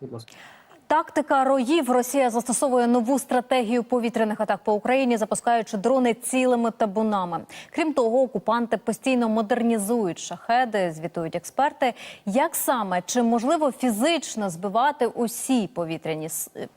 Будь ласка. Тактика роїв Росія застосовує нову стратегію повітряних атак по Україні, запускаючи дрони цілими табунами. Крім того, окупанти постійно модернізують шахеди, звітують експерти. Як саме чи можливо фізично збивати усі повітряні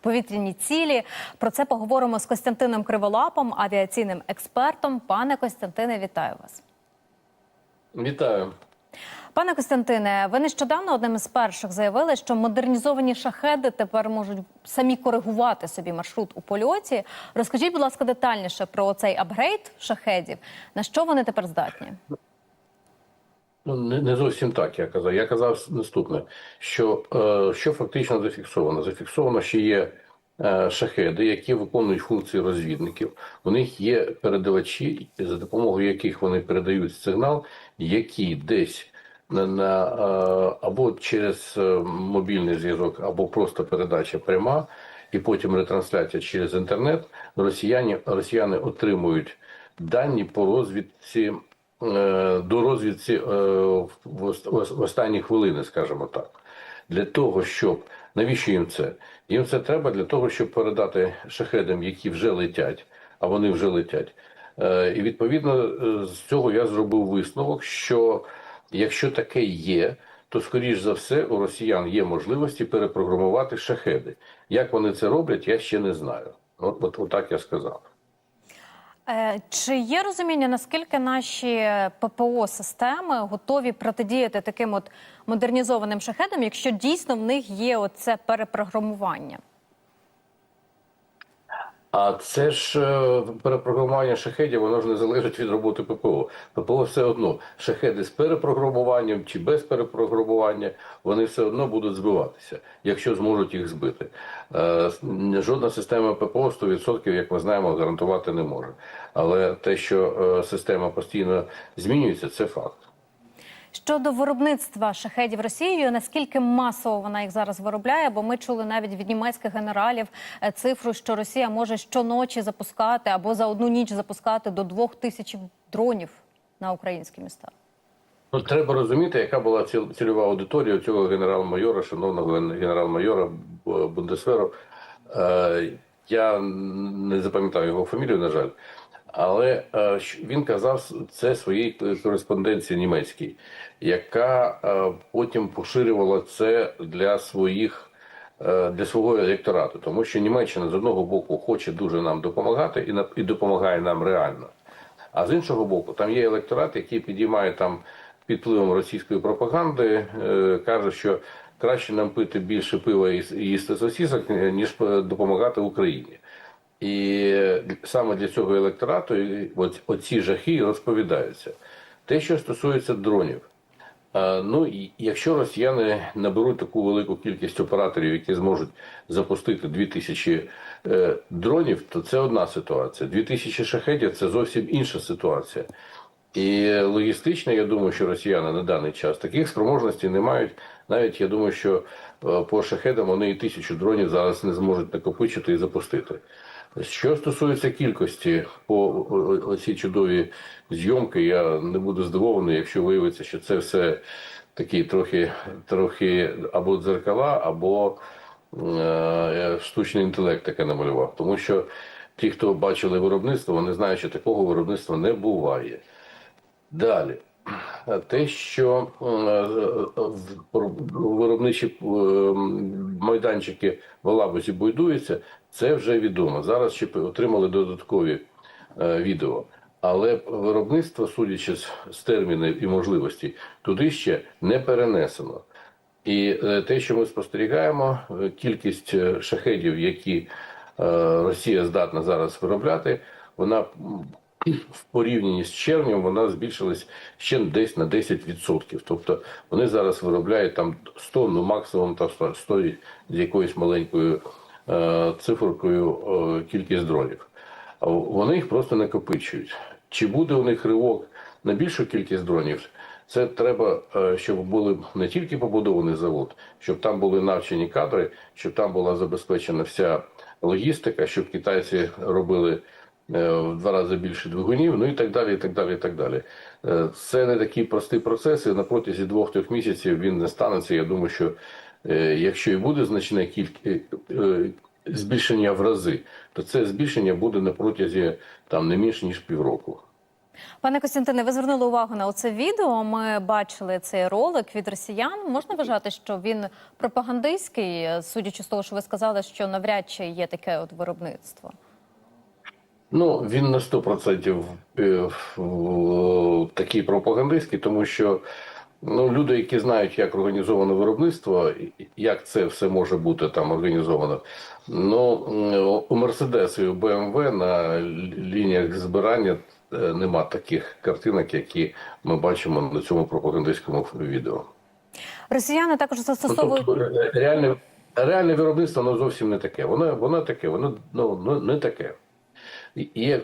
повітряні цілі? Про це поговоримо з Костянтином Криволапом, авіаційним експертом. Пане Костянтине, вітаю вас. Вітаю. Пане Костянтине, ви нещодавно одним із перших заявили, що модернізовані шахеди тепер можуть самі коригувати собі маршрут у польоті. Розкажіть, будь ласка, детальніше про цей апгрейд шахедів. На що вони тепер здатні? Ну, не, не зовсім так я казав. Я казав наступне: що, е, що фактично зафіксовано? Зафіксовано, що є шахеди, які виконують функції розвідників. У них є передавачі, за допомогою яких вони передають сигнал, які десь на, на е, або через е, мобільний зв'язок, або просто передача пряма, і потім ретрансляція через інтернет. Росіяни, росіяни отримують дані по розвідці е, до розвідці е, в останні хвилини, скажімо так. Для того, щоб навіщо їм це? Їм це треба для того, щоб передати шахедам, які вже летять, а вони вже летять. Е, І відповідно е, з цього я зробив висновок, що якщо таке є, то скоріш за все у росіян є можливості перепрограмувати шахеди. Як вони це роблять, я ще не знаю. От, от, от так я сказав. Е, Чи є розуміння, наскільки наші ППО системи готові протидіяти таким от модернізованим шахедам, якщо дійсно в них є оце перепрограмування? А це ж е, перепрограмування шахедів, воно ж не залежить від роботи ППО. ППО все одно шахеди з перепрограмуванням чи без перепрограмування, вони все одно будуть збиватися, якщо зможуть їх збити. Е, Жодна система ППО 100%, як ми знаємо, гарантувати не може. Але те, що е, система постійно змінюється, це факт. Щодо виробництва шахедів Росією, наскільки масово вона їх зараз виробляє? Бо ми чули навіть від німецьких генералів е, цифру, що Росія може щоночі запускати або за одну ніч запускати до двох тисяч дронів на українські міста. Ну, треба розуміти, яка була ціл- цільова аудиторія цього генерал-майора, шановного генерал-майора Б- Бундесверу. Е, я не запам'ятав його фамілію, на жаль. Але е, він казав це своїй кореспонденції німецькій, яка е, потім поширювала це для своїх е, для свого електорату, тому що Німеччина з одного боку хоче дуже нам допомагати і допомагає нам реально. А з іншого боку, там є електорат, який підіймає там під впливом російської пропаганди, каже, що краще нам пити більше пива і їсти сосісок, ніж допомагати Україні. І саме для цього електорату оці жахи розповідаються. Те, що стосується дронів, Ну якщо росіяни наберуть таку велику кількість операторів, які зможуть запустити 2000 е, дронів, то це одна ситуація. 2000 шахедів це зовсім інша ситуація. І логістично, я думаю, що росіяни на даний час таких спроможностей не мають. Навіть я думаю, що е, по шахедам вони і тисячу дронів зараз не зможуть накопичити і запустити. Що стосується кількості по оцій чудові зйомки, я не буду здивований, якщо виявиться, що це все такі трохи, трохи або дзеркала, або е, штучний інтелект таке намалював. Тому що ті, хто бачили виробництво, вони знають, що такого виробництва не буває. Далі. Те, що е, виробничі е, майданчики в Алабузі будуються, це вже відомо. Зараз ще отримали додаткові е, відео. Але виробництво, судячи з, з термінів і можливостей, туди ще не перенесено. І е, те, що ми спостерігаємо, е, кількість е, шахедів, які е, Росія здатна зараз виробляти, вона в порівнянні з червнем вона збільшилась ще десь на 10%. Тобто вони зараз виробляють там 100, ну максимум там 100, 100 з якоюсь маленькою е, циферкою е, кількість дронів. Вони їх просто накопичують. Чи буде у них ривок на більшу кількість дронів? Це треба, е, щоб були не тільки побудований завод, щоб там були навчені кадри, щоб там була забезпечена вся логістика, щоб китайці робили в два рази більше двигунів, ну і так далі. і так далі, і так далі. Е, Це не такий простий процес, і на протязі двох-трьох місяців він не станеться. Я думаю, що Е, Якщо і буде значне кількість збільшення в рази, то це збільшення буде на протязі там не менш ніж півроку. Пане Костянтине, ви звернули увагу на оце відео. Ми бачили цей ролик від росіян. Можна вважати, що він пропагандистський, судячи з того, що ви сказали, що навряд чи є таке от виробництво. Ну, він на 100% е, такий пропагандистський, тому що ну, люди, які знають, як організовано виробництво, як це все може бути там організовано. Ну, у Мерседес і у БМВ на лініях збирання е, нема таких картинок, які ми бачимо на цьому пропагандистському відео. Росіяни також Ну, застосовують тобто, е, реальне, реальне виробництво воно зовсім не таке. Воно, воно таке, воно ну, ну, не таке. І- Є е,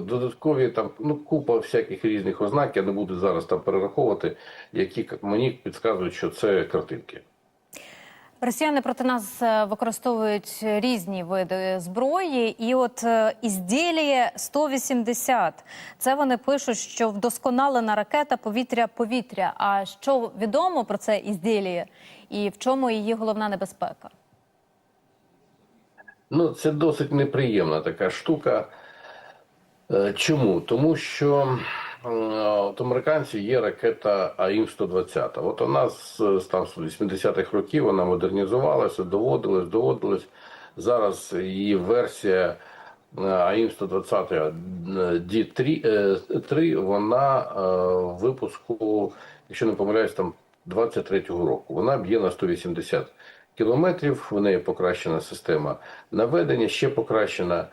додаткові там ну, купа всяких різних ознак, я не буду зараз там перераховувати, які мені підказують, що це картинки. Росіяни проти нас е, використовують різні види зброї, і от е, ізділіє 180 Це вони пишуть, що вдосконалена ракета повітря-повітря. А що відомо про це ізділіє і в чому її головна небезпека? Ну, це досить неприємна така штука. Е, Чому? Тому що от американців є ракета АІМ-120. От вона з, там з 80-х років вона модернізувалася, доводилась, доводилась. Зараз її версія АІМ-120 D3, е, 3, вона е, випуску, якщо не помиляюсь, там 23-го року. Вона б'є на 180 кілометрів. В неї покращена система наведення, ще покращена е,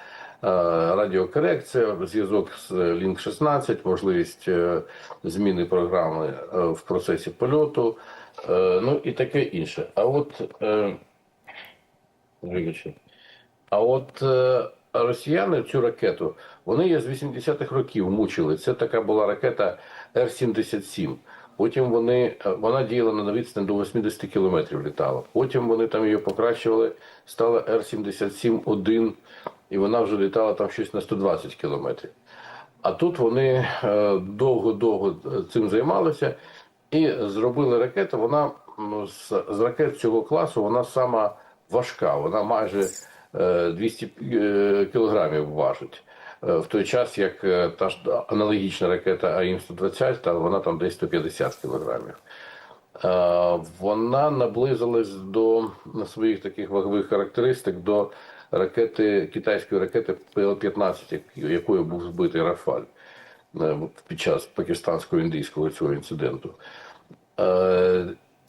радіокорекція, зв'язок з Link 16, можливість е, зміни програми е, в процесі польоту, ну і таке інше. А от. А от росіяни цю ракету, вони з 80-х років мучили. Це така була ракета Р-77. Потім вони, е, вона діяла на відстань до 80 кілометрів літала. Потім вони там її покращували, стала Р-77-1, і вона вже літала там щось на 120 кілометрів. А тут вони е, довго-довго цим займалися і зробили ракету. Вона з, ракет цього класу вона сама важка. Вона майже е, 200 е, кілограмів важить. Е, В той час, як е, та ж аналогічна ракета АІМ-120, та вона там десь 150 кілограмів. Е, Вона наблизилась до своїх таких вагових характеристик до ракети китайської ракети ПЛ-15, якою був збитий Рафаль під час пакистансько-індійського цього інциденту.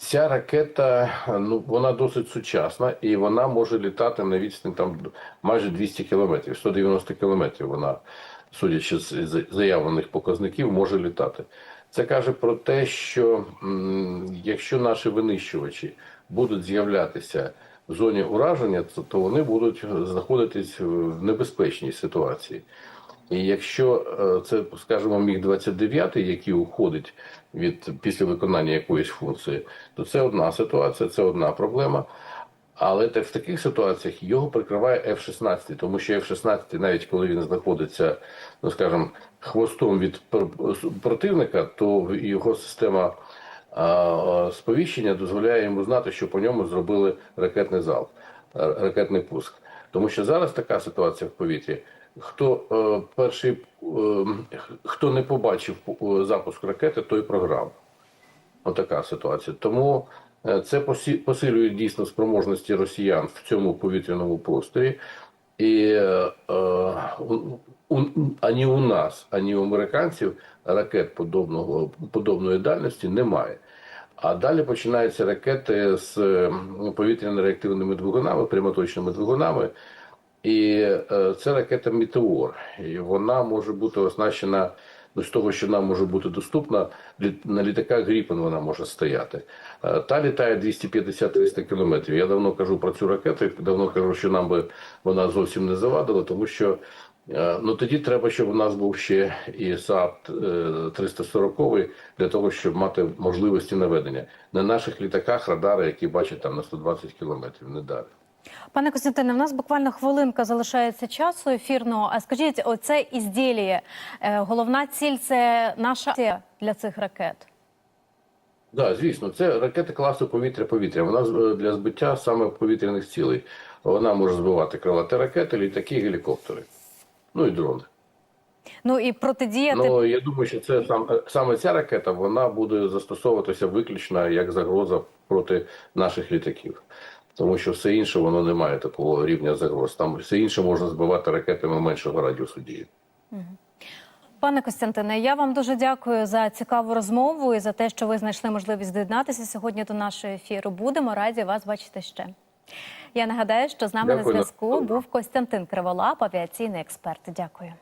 Ця ракета ну вона досить сучасна і вона може літати на відстані там майже 200 кілометрів, 190 кілометрів. Вона, судячи з заявлених показників, може літати. Це каже про те, що якщо наші винищувачі будуть з'являтися в зоні ураження, то вони будуть знаходитись в небезпечній ситуації. І якщо е, це, скажімо, міг 29, який уходить від після виконання якоїсь функції, то це одна ситуація, це одна проблема. Але в таких ситуаціях його прикриває F-16, тому що F-16, навіть коли він знаходиться, ну скажімо, хвостом від противника, то його система а, сповіщення дозволяє йому знати, що по ньому зробили ракетний залп, е, ракетний пуск. Тому що зараз така ситуація в повітрі. Хто е, перший, е, хто не побачив е, запуск ракети, той програв. Отака ситуація. Тому е, це посилює дійсно спроможності росіян в цьому повітряному просторі. І е, е, у- ані у нас, ані у американців ракет подобного, подобної дальності немає. А далі починаються ракети з повітряно-реактивними двигунами, прямоточними двигунами. І е, це ракета Метеор. І вона може бути оснащена ну, з того, що нам може бути доступна. На літаках Гріпен вона може стояти. Е, Та літає 250-300 кілометрів. Я давно кажу про цю ракету, давно кажу, що нам би вона зовсім не завадила, тому що е, ну тоді треба, щоб у нас був ще і САП 340 для того, щоб мати можливості наведення. На наших літаках радари, які бачать там на 120 кілометрів, не далі. Пане Костянтине, в нас буквально хвилинка залишається часу ефірного. А скажіть, оце ізділіє, е, головна ціль це наша для цих ракет. Да, звісно, це ракети класу повітря-повітря. Вона е, для збиття саме повітряних цілей. Вона може збивати крилаті ракети, літаки, гелікоптери. Ну і дрони. Ну і протидіяти Ну я думаю, що це сам е, саме ця ракета вона буде застосовуватися виключно як загроза проти наших літаків. Тому що все інше воно не має такого рівня загроз. Там все інше можна збивати ракетами меншого радіусу дії. Пане Костянтине, я вам дуже дякую за цікаву розмову і за те, що ви знайшли можливість доєднатися сьогодні до нашого ефіру. Будемо раді вас бачити ще. Я нагадаю, що з нами на зв'язку був Костянтин Криволап, авіаційний експерт. Дякую.